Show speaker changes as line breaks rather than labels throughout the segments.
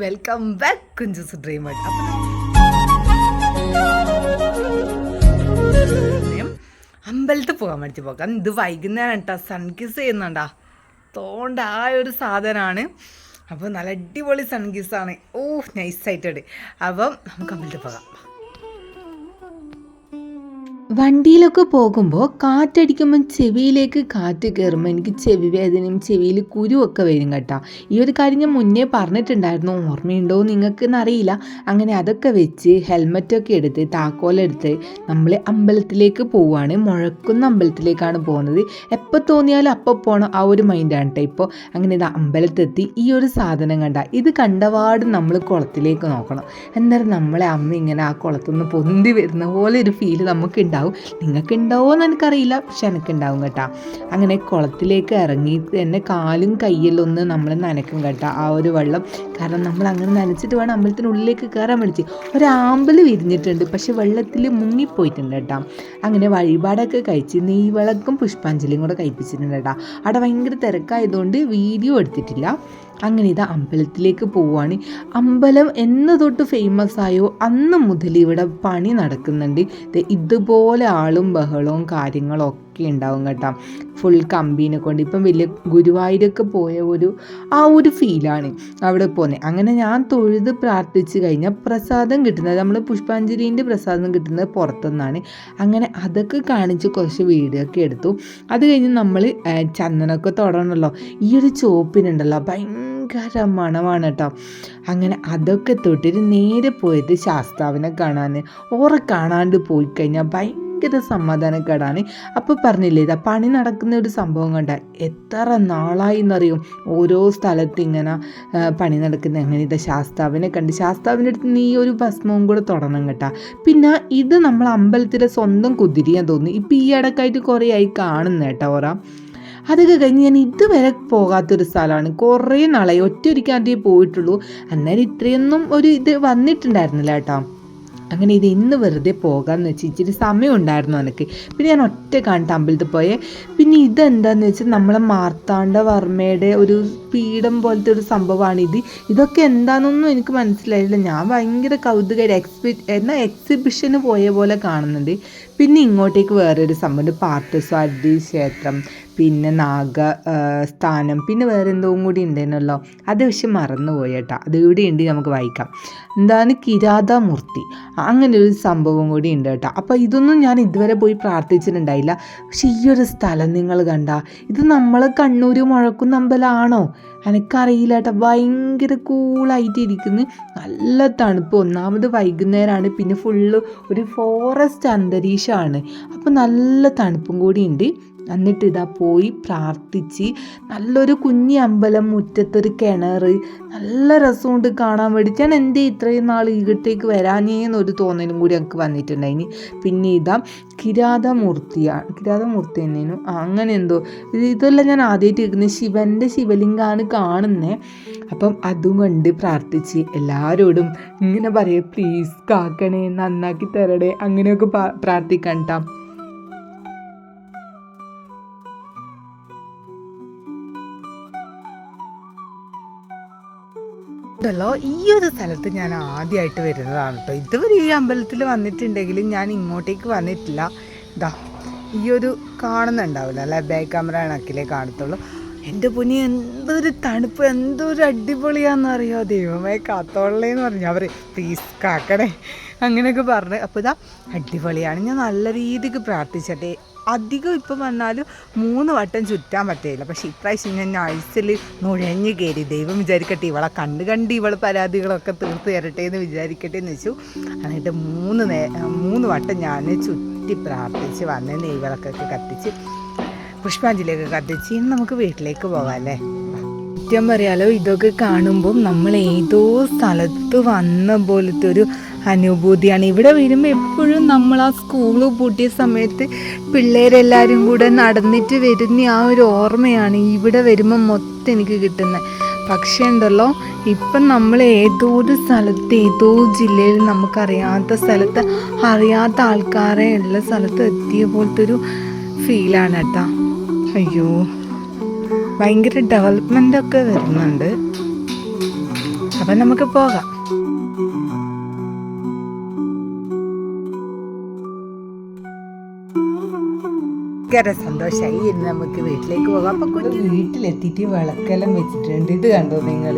Welcome back Kunjus dream world അമ്പലത്തിൽ പോകാൻ വേണ്ടി പോക്കാം ഇത് വൈകുന്നേരം കേട്ടോ സൺകിസ് ചെയ്യുന്നുണ്ടാ. തോണ്ട ആ ഒരു സാധനമാണ് അപ്പോൾ നല്ല അടിപൊളി സൺകിസ് ആണ്. ഓ നൈസ് നൈസായിട്ടുണ്ട് അപ്പം നമുക്ക് അമ്പലത്തിൽ പോകാം.
വണ്ടിയിലൊക്കെ പോകുമ്പോൾ കാറ്റടിക്കുമ്പോൾ ചെവിയിലേക്ക് കാറ്റ് കയറുമ്പോൾ എനിക്ക് ചെവി വേദനയും ചെവിയിൽ കുരുവൊക്കെ വരും കേട്ടോ. ഈ ഒരു കാര്യം ഞാൻ മുന്നേ പറഞ്ഞിട്ടുണ്ടായിരുന്നു. ഓർമ്മയുണ്ടോ നിങ്ങൾക്ക് എന്നറിയില്ല അങ്ങനെ അതൊക്കെ വെച്ച് ഹെൽമറ്റൊക്കെ എടുത്ത് താക്കോലെടുത്ത് നമ്മൾ അമ്പലത്തിലേക്ക് പോവുകയാണ് മുഴക്കുന്ന അമ്പലത്തിലേക്കാണ് പോകുന്നത്. എപ്പോൾ തോന്നിയാലും അപ്പോൾ പോകണം ആ ഒരു മൈൻഡാണ് കേട്ടോ ഇപ്പോൾ അങ്ങനെ ഇത് അമ്പലത്തെത്തി ഈ ഒരു സാധനം കണ്ട. ഇത് കണ്ടപാട് നമ്മൾ കുളത്തിലേക്ക് നോക്കണം. എന്നാലും നമ്മളെ അമ്മ ഇങ്ങനെ ആ കുളത്തുനിന്ന് പൊന്തി വരുന്ന പോലെ ഒരു ഫീൽ നമുക്ക് ഉണ്ടാവും. നിങ്ങൾക്ക് ഉണ്ടാവുമോ എനിക്കറിയില്ല. പക്ഷെ എനിക്കുണ്ടാവും കേട്ടോ. അങ്ങനെ കുളത്തിലേക്ക് ഇറങ്ങി തന്നെ കാലും കയ്യെല്ലാം ഒന്ന് നമ്മൾ നനക്കും കേട്ടോ ആ ഒരു വെള്ളം. കാരണം നമ്മൾ അങ്ങനെ നനച്ചിട്ട് വേണം അമ്പലത്തിനുള്ളിലേക്ക് കയറാൻ വിളിച്ച് ഒരാമ്പൽ വിരിഞ്ഞിട്ടുണ്ട്. പക്ഷെ വെള്ളത്തിൽ മുങ്ങിപ്പോയിട്ടുണ്ട് കേട്ടോ. അങ്ങനെ വഴിപാടൊക്കെ കഴിച്ച് നെയ്വിളക്കും പുഷ്പാഞ്ജലിയും കൂടെ കഴിപ്പിച്ചിട്ടുണ്ട് കേട്ടോ. അവിടെ ഭയങ്കര തിരക്കായതുകൊണ്ട് വീഡിയോ എടുത്തിട്ടില്ല. അങ്ങനെ ഇത് അമ്പലത്തിലേക്ക് പോവുകയാണ്. അമ്പലം എന്ന് തൊട്ട് ഫേമസ് ആയോ? അന്ന് മുതൽ ഇവിടെ പണി നടക്കുന്നുണ്ട്. ഇതുപോലെ ആളും ബഹളവും കാര്യങ്ങളും ഒക്കെ ഉണ്ടാവും കേട്ടോ. ഫുൾ കമ്പീനെ കൊണ്ട്. ഇപ്പം വലിയ ഗുരുവായൂരൊക്കെ പോയ ഒരു ആ ഒരു ഫീലാണ് അവിടെ പോകുന്നത് അങ്ങനെ ഞാൻ തൊഴുത് പ്രാർത്ഥിച്ച് കഴിഞ്ഞാൽ പ്രസാദം കിട്ടുന്നത് നമ്മൾ പുഷ്പാഞ്ജലീന്റെ പ്രസാദം കിട്ടുന്നത് പുറത്തുനിന്നാണ്. അങ്ങനെ അതൊക്കെ കാണിച്ച് കുറച്ച് വീഡിയോ എടുത്തു. അത് കഴിഞ്ഞ് നമ്മൾ ചന്ദനമൊക്കെ തൊടണമല്ലോ ഈ ഒരു ചോപ്പിനുണ്ടല്ലോ ഭയങ്കര മണമാണ് കേട്ടോ. അങ്ങനെ അതൊക്കെ തൊട്ടിട്ട് നേരെ പോയത് ശാസ്താവിനെ കാണാൻ ഓറെ കാണാണ്ട് പോയി കഴിഞ്ഞാൽ ഭയങ്കര സമാധാനക്കേടാണ്. അപ്പോൾ പറഞ്ഞില്ലേ ഇതാ പണി നടക്കുന്ന ഒരു സംഭവം കണ്ട എത്ര നാളായി എന്നറിയും. ഓരോ സ്ഥലത്ത് ഇങ്ങനെ പണി നടക്കുന്ന അങ്ങനെ ഇതാ ശാസ്താവിനെ കണ്ട് ശാസ്താവിന്റെ അടുത്ത് നീ ഒരു ഭസ്മവും കൂടെ തുടരണം കേട്ടാ. പിന്നെ ഇത് നമ്മൾ അമ്പലത്തിലെ സ്വന്തം കുതിരിയാൻ തോന്നുന്നു. ഇപ്പം ഈ ഇടക്കായിട്ട് കുറേ ആയി കാണുന്ന കേട്ടോ ഓറ. അതൊക്കെ കഴിഞ്ഞ് ഞാൻ ഇതുവരെ പോകാത്തൊരു സ്ഥലമാണ്. കുറേ നാളായി. ഒറ്റ ഒരിക്കാണ്ടേ പോയിട്ടുള്ളൂ. അന്നേരം ഇത്രയൊന്നും ഒരു ഇത് വന്നിട്ടുണ്ടായിരുന്നില്ല കേട്ടോ. അങ്ങനെ ഇത് ഇന്ന് വെറുതെ പോകാമെന്ന് വെച്ച് ഇച്ചിരി സമയം ഉണ്ടായിരുന്നു എനിക്ക് പിന്നെ ഞാൻ ഒറ്റ കണ്ടിട്ട് അമ്പലത്തിൽ പോയേ. പിന്നെ ഇതെന്താന്ന് വെച്ചാൽ നമ്മളെ മാർത്താണ്ഡ വർമ്മയുടെ ഒരു പീഠം പോലത്തെ ഒരു സംഭവമാണ് ഇത്. ഇതൊക്കെ എന്താണെന്നൊന്നും എനിക്ക് മനസ്സിലായില്ല. ഞാൻ ഭയങ്കര കൗതുകമായിട്ട് എക്സ്പി എന്നാൽ എക്സിബിഷന് പോയ പോലെ കാണുന്നുണ്ട്. പിന്നെ ഇങ്ങോട്ടേക്ക് വേറൊരു സംഭവമുണ്ട് പാർത്ഥസ്വാരഥി ക്ഷേത്രം പിന്നെ നാഗ സ്ഥാനം പിന്നെ വേറെ എന്തോ കൂടി ഉണ്ടായിരുന്നല്ലോ അത് പക്ഷെ മറന്നുപോയി കേട്ടോ. അത് ഇവിടെ ഉണ്ട് നമുക്ക് വായിക്കാം. എന്താണ് കിരാതമൂർത്തി? അങ്ങനെ ഒരു സംഭവം കൂടി ഉണ്ട് കേട്ടോ. അപ്പോൾ ഇതൊന്നും ഞാൻ ഇതുവരെ പോയി പ്രാർത്ഥിച്ചിട്ടുണ്ടായില്ല. പക്ഷെ ഈ ഒരു സ്ഥലം നിങ്ങൾ കണ്ട ഇത് നമ്മൾ കണ്ണൂർ മുഴക്കുന്ന അമ്പലമാണോ എനിക്കറിയില്ല കേട്ടോ. ഭയങ്കര കൂളായിട്ട് ഇരിക്കുന്നു നല്ല തണുപ്പ്. ഒന്നാമത് വൈകുന്നേരമാണ് പിന്നെ ഫുള്ള് ഒരു ഫോറസ്റ്റ് അന്തരീക്ഷമാണ്. അപ്പോൾ നല്ല തണുപ്പും കൂടി ഉണ്ട്. എന്നിട്ട് ഇതാ പോയി പ്രാർത്ഥിച്ച് നല്ലൊരു കുഞ്ഞി അമ്പലം മുറ്റത്തൊരു കിണർ നല്ല രസമുണ്ട് കാണാൻ വേണ്ടി ഞാൻ എന്തേ ഇത്രയും നാൾ ഇങ്ങോട്ടേക്ക് വരാനേന്നൊരു തോന്നലും കൂടി എനിക്ക് വന്നിട്ടുണ്ടായിനി. പിന്നെ ഇതാ കിരാതമൂർത്തിയാണ് കിരാതമൂർത്തി തന്നെയാണ് അങ്ങനെ എന്തോ ഇതെല്ലാം ഞാൻ ആദ്യമായിട്ട് കേൾക്കുന്നത് ശിവന്റെ ശിവലിംഗമാണ് കാണുന്നത് അപ്പം അതും കണ്ട് പ്രാർത്ഥിച്ച് എല്ലാവരോടും ഇങ്ങനെ പറയാം പ്ലീസ് കാക്കണേ നന്നാക്കി തരണേ അങ്ങനെയൊക്കെ പാ-
ഉണ്ടല്ലോ ഈ ഒരു സ്ഥലത്ത് ഞാൻ ആദ്യമായിട്ട് വരുന്നതാണ് കേട്ടോ ഇതുവരെ ഈ അമ്പലത്തിൽ വന്നിട്ടുണ്ടെങ്കിലും ഞാൻ ഇങ്ങോട്ടേക്ക് വന്നിട്ടില്ല. ഇതാ ഈ ഒരു കാണുന്നുണ്ടാവില്ല അല്ലെ? ബാക്ക് ക്യാമറ കണക്കിലേ കാണത്തുള്ളൂ. എന്റെ പൊന്നി എന്തൊരു തണുപ്പ് എന്തൊരു അടിപൊളിയാണെന്ന് അറിയോ ദൈവമേ കാത്തോളേന്ന് പറഞ്ഞു. അവർ പ്ലീസ് കാക്കണേ അങ്ങനെയൊക്കെ പറഞ്ഞു. അപ്പോൾ ഇതാ അടിപൊളിയാണ്. ഞാൻ നല്ല രീതിക്ക് പ്രാർത്ഥിച്ചട്ടെ. അധികം ഇപ്പം വന്നാലും മൂന്ന് വട്ടം ചുറ്റാൻ പറ്റില്ല പക്ഷേ ഇപ്രാവശ്യം ഞാൻ നഴ്സിൽ നുഴഞ്ഞു കയറി ദൈവം വിചാരിക്കട്ടെ ഇവളെ കണ്ട് കണ്ട് ഇവളെ പരാതികളൊക്കെ തീർത്ത് തരട്ടെ എന്ന് വിചാരിക്കട്ടെ എന്ന് വെച്ചു. എന്നിട്ട് മൂന്ന് നേ മൂന്ന് വട്ടം ഞാൻ ചുറ്റി പ്രാർത്ഥിച്ച് വന്ന് നെയ്വിളക്കൊക്കെ കത്തിച്ച് പുഷ്പാഞ്ജലിയൊക്കെ കത്തിച്ച് ഇനി നമുക്ക് വീട്ടിലേക്ക് പോകാം അല്ലേ? സത്യം പറയാലോ ഇതൊക്കെ കാണുമ്പോൾ നമ്മൾ ഏതോ സ്ഥലത്ത് വന്ന പോലത്തെ ഒരു അനുഭൂതിയാണ്. ഇവിടെ വരുമ്പോൾ എപ്പോഴും നമ്മൾ ആ സ്കൂൾ പൂട്ടിയ സമയത്ത് പിള്ളേരെല്ലാവരും കൂടെ നടന്നിട്ട് വരുന്ന ആ ഒരു ഓർമ്മയാണ് ഇവിടെ വരുമ്പോൾ മൊത്തം എനിക്ക് കിട്ടുന്നത്. പക്ഷേ ഉണ്ടല്ലോ ഇപ്പം നമ്മൾ ഏതോ ഒരു സ്ഥലത്ത് ഏതോ ജില്ലയിൽ നമുക്കറിയാത്ത സ്ഥലത്ത് അറിയാത്ത ആൾക്കാരെ ഉള്ള സ്ഥലത്ത് എത്തിയ പോലത്തെ ഒരു ഫീലാണ് കേട്ടോ. അയ്യോ ഭയങ്കര ഡെവലപ്മെന്റ് ഒക്കെ വരുന്നുണ്ട്. അപ്പം നമുക്ക് പോകാം. ഭയങ്കര സന്തോഷമായി ഇന്ന് നമുക്ക് വീട്ടിലേക്ക് പോകാം. അപ്പൊ കുഞ്ഞ് വീട്ടിലെത്തിയിട്ട് വിളക്കെല്ലാം വെച്ചിട്ടുണ്ട്. ഇത് കണ്ടോ നിങ്ങൾ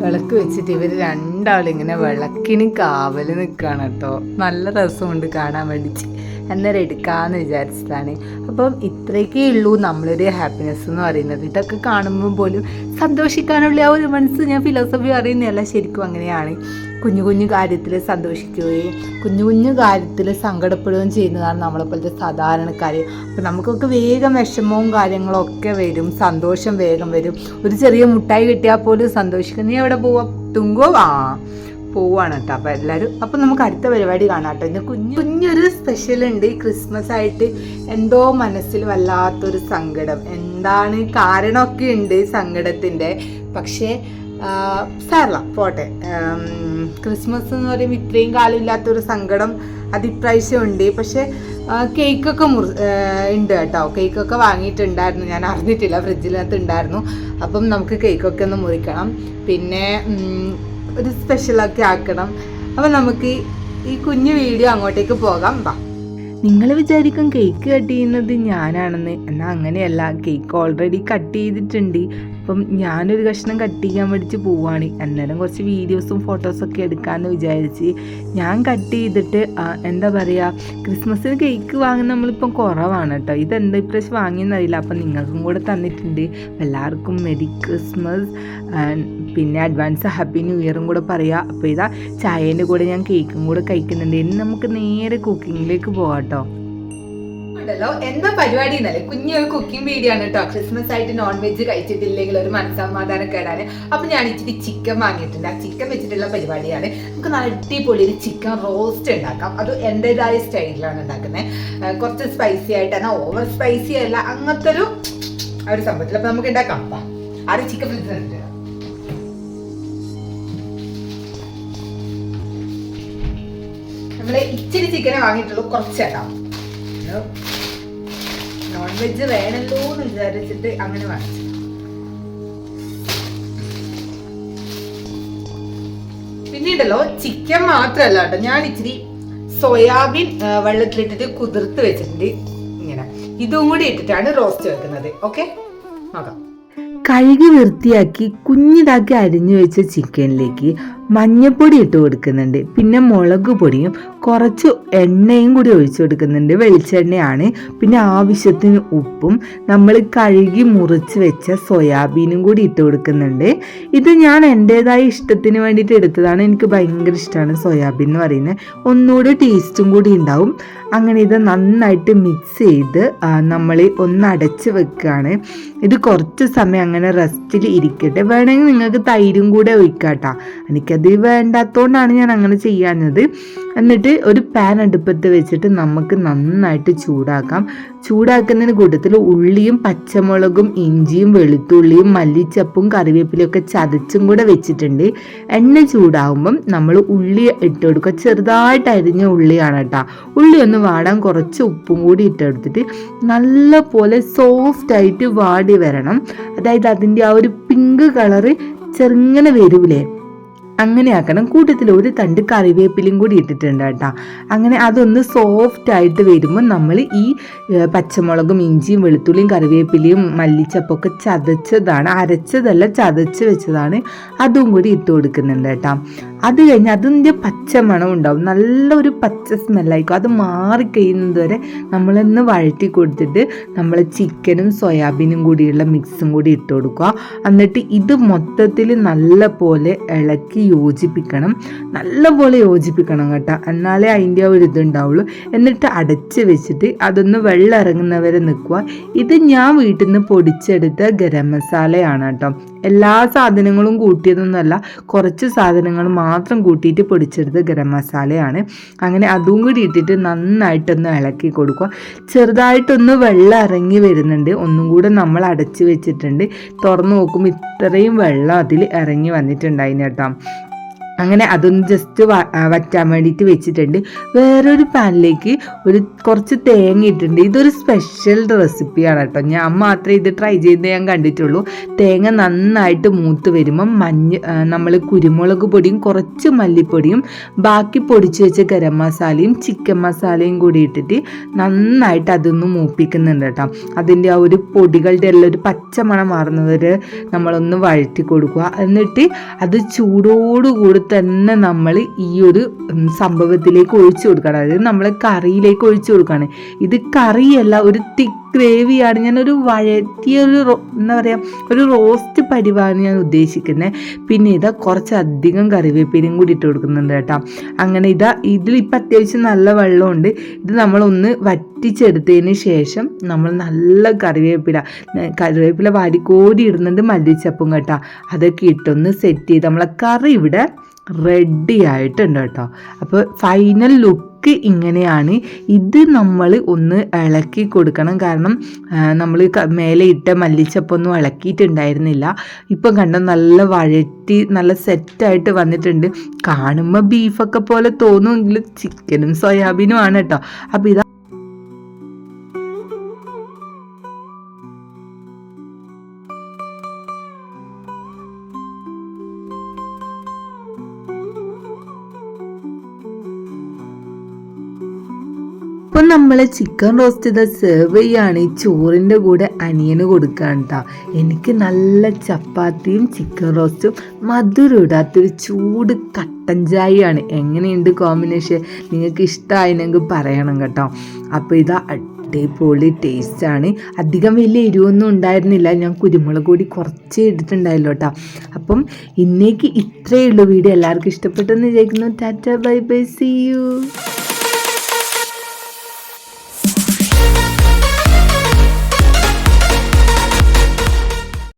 വിളക്ക് വെച്ചിട്ട് ഇവർ രണ്ടാളും ഇങ്ങനെ വിളക്കിന് കാവൽ നിൽക്കുകയാണ് കേട്ടോ. നല്ല രസമുണ്ട് കാണാൻ വേണ്ടിയിട്ട് അന്നേരം എടുക്കാമെന്ന് വിചാരിച്ചതാണ്. അപ്പം ഇത്രയൊക്കെ ഉള്ളൂ നമ്മളൊരു ഹാപ്പിനെസ് എന്ന് പറയുന്നത്. ഇതൊക്കെ കാണുമ്പോൾ പോലും സന്തോഷിക്കാനുള്ള ആ ഒരു മനസ്സ് ഞാൻ ഫിലോസഫി അറിയുന്നതല്ല ശരിക്കും അങ്ങനെയാണ്. കുഞ്ഞു കുഞ്ഞു കാര്യത്തിൽ സന്തോഷിക്കുകയും കുഞ്ഞു കുഞ്ഞു കാര്യത്തിൽ സങ്കടപ്പെടുകയും ചെയ്യുന്നതാണ് നമ്മളെപ്പോലത്തെ സാധാരണക്കാർ അപ്പം നമുക്കൊക്കെ വേഗം വിഷമവും കാര്യങ്ങളൊക്കെ വരും സന്തോഷം വേഗം വരും. ഒരു ചെറിയ മുട്ടായി കിട്ടിയാൽ പോലും സന്തോഷിക്കും. നീ എവിടെ പോവാ? തുങ്കോ? ആ പോവാണ് കേട്ടോ അപ്പം എല്ലാവരും അപ്പം നമുക്ക് അടുത്ത പരിപാടി കാണാം കേട്ടോ ഇന്ന് കുഞ്ഞു കുഞ്ഞൊരു സ്പെഷ്യൽ ഉണ്ട്. ഈ ക്രിസ്മസ് ആയിട്ട് എന്തോ മനസ്സിൽ വല്ലാത്തൊരു സങ്കടം. എന്താണ് കാരണമൊക്കെ ഉണ്ട് സങ്കടത്തിന്റെ. പക്ഷേ സാറല്ല പോട്ടെ. ക്രിസ്മസ് എന്ന് പറയുമ്പോൾ ഇത്രയും കാലം ഇല്ലാത്തൊരു സങ്കടം അതിപ്രാവശ്യം ഉണ്ട് പക്ഷേ കേക്കൊക്കെ മുറി ഉണ്ട് കേട്ടോ. കേക്കൊക്കെ വാങ്ങിയിട്ടുണ്ടായിരുന്നു. ഞാൻ അറിഞ്ഞിട്ടില്ല ഫ്രിഡ്ജിനകത്ത് ഉണ്ടായിരുന്നു അപ്പം നമുക്ക് കേക്കൊക്കെ ഒന്ന് മുറിക്കണം. പിന്നെ ഒരു സ്പെഷ്യലൊക്കെ ആക്കണം. അപ്പം നമുക്ക് ഈ കുഞ്ഞു വീഡിയോ അങ്ങോട്ടേക്ക് പോകാം. വാ.
നിങ്ങൾ വിചാരിക്കും കേക്ക് കട്ട് ചെയ്യുന്നത് ഞാനാണെന്ന്. എന്നാൽ അങ്ങനെയല്ല കേക്ക് ഓൾറെഡി കട്ട് ചെയ്തിട്ടുണ്ട്. അപ്പം ഞാനൊരു കഷ്ണം കട്ട് ചെയ്യാൻ വേണ്ടിയിട്ട് പോവുകയാണ് അന്നേരം കുറച്ച് വീഡിയോസും ഫോട്ടോസൊക്കെ എടുക്കാമെന്ന് വിചാരിച്ച് ഞാൻ കട്ട് ചെയ്തിട്ട് എന്താ പറയുക ക്രിസ്മസിന് കേക്ക് വാങ്ങുന്ന നമ്മളിപ്പം കുറവാണ് കേട്ടോ. ഇതെന്താ ഇപ്രാവശ്യം വാങ്ങിയെന്നറിയില്ല. അപ്പം നിങ്ങൾക്കും കൂടെ തന്നിട്ടുണ്ട്. എല്ലാവർക്കും മെരി ക്രിസ്മസ് പിന്നെ അഡ്വാൻസ് ഹാപ്പി ന്യൂ ഇയറും കൂടെ പറയുക അപ്പോൾ ഇതാ ചായേന്റെ കൂടെ ഞാൻ കേക്കും കൂടെ കഴിക്കുന്നുണ്ട്. ഇനി നമുക്ക് നേരെ കുക്കിങ്ങിലേക്ക് പോകാം കേട്ടോ
ഉണ്ടല്ലോ. എന്താ പരിപാടി എന്നല്ലേ കുഞ്ഞൊരു കുക്കിംഗ് വീഡിയോ ആണ് കേട്ടോ ക്രിസ്മസ് ആയിട്ട് നോൺ വെജ് കഴിച്ചിട്ടില്ലെങ്കിൽ ഒരു മനസ്സമാധാനം കേടാണ്. അപ്പൊ ഞാൻ ഇച്ചിരി ചിക്കൻ വാങ്ങിയിട്ടുണ്ട്. ആ ചിക്കൻ വെച്ചിട്ടുള്ള പരിപാടിയാണ്. നമുക്ക് നല്ല അടിപൊളി ഒരു ചിക്കൻ റോസ്റ്റ് ഉണ്ടാക്കാം. അത് എന്റെതായ സ്റ്റൈലിലാണ് ഉണ്ടാക്കുന്നത്. കുറച്ച് സ്പൈസി ആയിട്ട് എന്നാൽ ഓവർ സ്പൈസി അല്ല അങ്ങനത്തെ ഒരു ആ ഒരു സംഭവത്തിൽ അപ്പൊ നമുക്ക് ഉണ്ടാക്കാം ആ ചിക്കൻ നമ്മൾ നമ്മൾ ഇച്ചിരി ചിക്കനെ വാങ്ങിയിട്ടുള്ളൂ കുറച്ചേക്കാം നോൺ വെജ് വേണല്ലോ എന്ന് വിചാരിച്ചിട്ട് അങ്ങനെ വാങ്ങിച്ചു. പിന്നീടല്ലോ ചിക്കൻ മാത്രമല്ല കേട്ടോ. ഞാൻ ഇച്ചിരി സോയാബീൻ വെള്ളത്തിലിട്ടിട്ട് കുതിർത്ത് വെച്ചിട്ടുണ്ട് ഇങ്ങനെ. ഇതും കൂടി ഇട്ടിട്ടാണ് റോസ്റ്റ് വെക്കുന്നത്. ഓക്കെ നോക്കാം.
കഴുകി വൃത്തിയാക്കി കുഞ്ഞിതാക്കി അരിഞ്ഞു വെച്ച ചിക്കനിലേക്ക് മഞ്ഞപ്പൊടി ഇട്ട് കൊടുക്കുന്നുണ്ട്. പിന്നെ മുളക് പൊടിയും കുറച്ച് എണ്ണയും കൂടി ഒഴിച്ചു കൊടുക്കുന്നുണ്ട്. വെളിച്ചെണ്ണയാണ്. പിന്നെ ആവശ്യത്തിന് ഉപ്പും നമ്മൾ കഴുകി മുറിച്ച് വെച്ച സോയാബീനും കൂടി ഇട്ട് കൊടുക്കുന്നുണ്ട്. ഇത് ഞാൻ എന്റെതായ ഇഷ്ടത്തിന് വേണ്ടിയിട്ട് എടുത്തതാണ്. എനിക്ക് ഭയങ്കര ഇഷ്ടമാണ് സോയാബീൻ എന്ന് പറയുന്നത്. ഒന്നുകൂടി ടേസ്റ്റും കൂടി ഉണ്ടാവും. അങ്ങനെ ഇത് നന്നായിട്ട് മിക്സ് ചെയ്ത് നമ്മൾ ഒന്ന് അടച്ച് വെക്കുകയാണ് ഇത് കുറച്ച് സമയം അങ്ങനെ റെസ്റ്റിൽ ഇരിക്കട്ടെ. വേണമെങ്കിൽ നിങ്ങൾക്ക് തൈരും കൂടെ ഒഴിക്കാട്ടാ. എനിക്കത് വേണ്ടാത്തതുകൊണ്ടാണ് ഞാൻ അങ്ങനെ ചെയ്യാഞ്ഞത്. എന്നിട്ട് ഒരു പാൻ അടുപ്പത്ത് വെച്ചിട്ട് നമുക്ക് നന്നായിട്ട് ചൂടാക്കാം. ചൂടാക്കുന്നതിന് കൂട്ടത്തിൽ ഉള്ളിയും പച്ചമുളകും ഇഞ്ചിയും വെളുത്തുള്ളിയും മല്ലിച്ചപ്പും കറിവേപ്പിലയും ഒക്കെ ചതച്ചും കൂടെ വെച്ചിട്ടുണ്ട്. എണ്ണ ചൂടാകുമ്പം നമ്മൾ ഉള്ളി ഇട്ട് കൊടുക്കുക. ചെറുതായിട്ട് അരിഞ്ഞ ഉള്ളിയാണ് കേട്ടോ. ഉള്ളി ഒന്ന് വാടാൻ കുറച്ച് ഉപ്പും കൂടി ഇട്ടെടുത്തിട്ട് നല്ല പോലെ സോഫ്റ്റായിട്ട് വാടി വരണം. അതായത് അതിന്റെ ആ ഒരു പിങ്ക് കളറ് ചെറുങ്ങനെ വരൂലേ? അങ്ങനെ ആക്കണം കൂട്ടത്തിൽ ഒരു തണ്ട് കറിവേപ്പിലയും കൂടി ഇട്ടിട്ടുണ്ട് കേട്ടോ. അങ്ങനെ അതൊന്ന് സോഫ്റ്റ് ആയിട്ട് വരുമ്പോൾ നമ്മൾ ഈ പച്ചമുളകും ഇഞ്ചിയും വെളുത്തുള്ളിയും കറിവേപ്പിലയും മല്ലിച്ചപ്പൊക്കെ ചതച്ചതാണ് അരച്ചതല്ല ചതച്ച് വെച്ചതാണ്. അതും കൂടി ഇട്ട് കൊടുക്കുന്നുണ്ട് കേട്ടോ. അത് കഴിഞ്ഞ് അതിന്റെ പച്ച മണം ഉണ്ടാവും. നല്ലൊരു പച്ച സ്മെല്ലായിരിക്കും അത് മാറിക്കഴിയുന്നത് വരെ നമ്മളൊന്ന് വഴറ്റി കൊടുത്തിട്ട് നമ്മൾ ചിക്കനും സോയാബീനും കൂടിയുള്ള മിക്സും കൂടി ഇട്ട് കൊടുക്കുക. എന്നിട്ട് ഇത് മൊത്തത്തിൽ നല്ല പോലെ ഇളക്കി യോജിപ്പിക്കണം. നല്ല പോലെ യോജിപ്പിക്കണം കേട്ടോ. എന്നാലേ അതിന്റെ ഒരു ഇതുണ്ടാവുള്ളൂ. എന്നിട്ട് അടച്ച് വെച്ചിട്ട് അതൊന്ന് വെള്ളം ഇറങ്ങുന്നവരെ നിൽക്കുക. ഇത് ഞാൻ വീട്ടിൽ നിന്ന് പൊടിച്ചെടുത്ത ഗരം മസാലയാണ് കേട്ടോ. എല്ലാ സാധനങ്ങളും കൂട്ടിയതൊന്നുമല്ല കുറച്ച് സാധനങ്ങൾ മാത്രം കൂട്ടിയിട്ട് പൊടിച്ചെടുത്ത ഗരം മസാലയാണ്. അങ്ങനെ അതും കൂടി ഇട്ടിട്ട് നന്നായിട്ടൊന്ന് ഇളക്കി കൊടുക്കുക. ചെറുതായിട്ടൊന്ന് വെള്ളം ഇറങ്ങി വരുന്നുണ്ട്. ഒന്നും കൂടെ നമ്മൾ അടച്ച് വെച്ചിട്ടുണ്ട്. തുറന്നു നോക്കുമ്പോൾ ഇത്രയും വെള്ളം അതിൽ ഇറങ്ങി വന്നിട്ടുണ്ടായിരുന്നു കേട്ടോ. അങ്ങനെ അതൊന്ന് ജസ്റ്റ് വറ്റാൻ വേണ്ടിയിട്ട് വെച്ചിട്ടുണ്ട്. വേറൊരു പാനിലേക്ക് ഒരു കുറച്ച് തേങ്ങ ഇട്ടിട്ടുണ്ട്. ഇതൊരു സ്പെഷ്യൽ റെസിപ്പിയാണ് കേട്ടോ. ഞാൻ മാത്രമേ ഇത് ട്രൈ ചെയ്ത് ഞാൻ കണ്ടിട്ടുള്ളൂ. തേങ്ങ നന്നായിട്ട് മൂത്ത് വരുമ്പം മഞ്ഞ നമ്മൾ കുരുമുളക് പൊടിയും കുറച്ച് മല്ലിപ്പൊടിയും ബാക്കി പൊടിച്ച് വെച്ച ഗരം മസാലയും ചിക്കൻ മസാലയും കൂടി ഇട്ടിട്ട് നന്നായിട്ട് അതൊന്ന് മൂപ്പിക്കുന്നുണ്ട് കേട്ടോ. അതിന്റെ ആ ഒരു പൊടികളുടെ എല്ലാം ഒരു പച്ചമണം മാറുന്നവരെ നമ്മളൊന്ന് വഴറ്റി കൊടുക്കുക. എന്നിട്ട് അത് ചൂടോടുകൂടി തന്നെ നമ്മൾ ഈ ഒരു സംഭവത്തിലേക്ക് ഒഴിച്ചു കൊടുക്കണം. അതായത് നമ്മൾ കറിയിലേക്ക് ഒഴിച്ചു കൊടുക്കുകയാണ്. ഇത് കറിയല്ല ഒരു തിക്ക് ഗ്രേവിയാണ്. ഞാനൊരു വഴറ്റിയ ഒരു എന്താ പറയുക ഒരു റോസ്റ്റ് പരിവാണ് ഞാൻ ഉദ്ദേശിക്കുന്നത് പിന്നെ ഇതാ കുറച്ചധികം കറിവേപ്പിലയും കൂടി ഇട്ട് കൊടുക്കുന്നുണ്ട് കേട്ടോ. അങ്ങനെ ഇതാ ഇതിലിപ്പോൾ അത്യാവശ്യം നല്ല വെള്ളമുണ്ട് ഇത് നമ്മളൊന്ന് വറ്റിച്ചെടുത്തതിന് ശേഷം നമ്മൾ നല്ല കറിവേപ്പില കറിവേപ്പില വാരിക്കോരി ഇടുന്നുണ്ട് മല്ലിച്ചപ്പും കേട്ടോ. അതൊക്കെ ഇട്ടൊന്ന് സെറ്റ് ചെയ്ത് നമ്മളെ കറി ഇവിടെ റെഡി ആയിട്ടുണ്ട് കേട്ടോ. അപ്പോൾ ഫൈനൽ ലുക്ക് ഇങ്ങനെയാണ്. ഇത് നമ്മൾ ഒന്ന് ഇളക്കി കൊടുക്കണം. കാരണം നമ്മൾ മേലെ ഇട്ട മല്ലിച്ചപ്പൊന്നും ഇളക്കിയിട്ടുണ്ടായിരുന്നില്ല. ഇപ്പം കണ്ട നല്ല വഴറ്റി നല്ല സെറ്റായിട്ട് വന്നിട്ടുണ്ട്. കാണുമ്പോൾ ബീഫൊക്കെ പോലെ തോന്നുമെങ്കിലും ചിക്കനും സോയാബീനും ആണ് കേട്ടോ. അപ്പോൾ ഇതാ ഇപ്പം നമ്മൾ ചിക്കൻ റോസ്റ്റ് ചെയ്ത സെർവ് ചെയ്യാണ്. ഈ ചോറിന്റെ കൂടെ അനിയന് കൊടുക്കാൻ കേട്ടോ എനിക്ക് നല്ല ചപ്പാത്തിയും ചിക്കൻ റോസ്റ്റും മധുരം ഇടാത്തൊരു ചൂട് കട്ടൻ ചായയാണ്. എങ്ങനെയുണ്ട് കോമ്പിനേഷൻ നിങ്ങൾക്ക് ഇഷ്ടമായിനെങ്കിൽ പറയണം കേട്ടോ. അപ്പോൾ ഇതാ അടിപൊളി ടേസ്റ്റ് ആണ്. അധികം വലിയ എരിവൊന്നും ഉണ്ടായിരുന്നില്ല. ഞാൻ കുരുമുളക് കൂടി കുറച്ചേ ഇട്ടിട്ടുണ്ടായല്ലോ കേട്ടോ അപ്പം ഇന്നേക്ക് ഇത്രയേ ഉള്ളൂ വീഡിയോ. എല്ലാവർക്കും ഇഷ്ടപ്പെട്ടെന്ന് വിചാരിക്കുന്നു. Tata bye bye see you